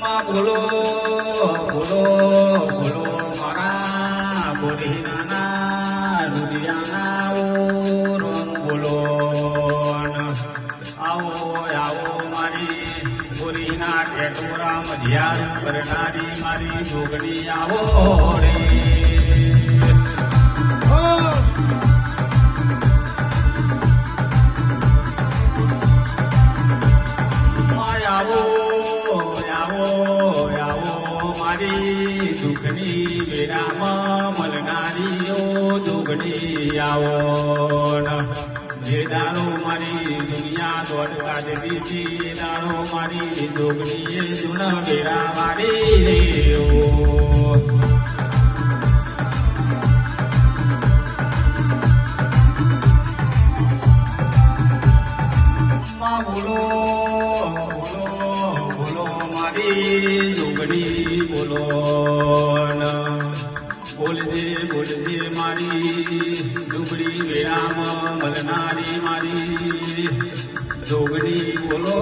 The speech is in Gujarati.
માં બોલો બોલો બોલો મારા બોરી નાના રૂડિયાના ઓ રોમ બોલો આવો આવો મારી બોરીના ટેટોરા મધ્યાર કરનારી મારી જોગણી આવો રે. આવો આવો મારી દુઃખની વેરામાં મલનારીઓ જોગણી આવો જે દાડો મારી દુનિયા દોડ કાઢી છે દાડો મારી જોગણીએ જૂન વેરા મારી રે ઓ બોલો બોલો મારી જોગણી બોલો. બોલજે બોલજે મારી દુબળી વેરામ મલનારી મારી જોગણી બોલો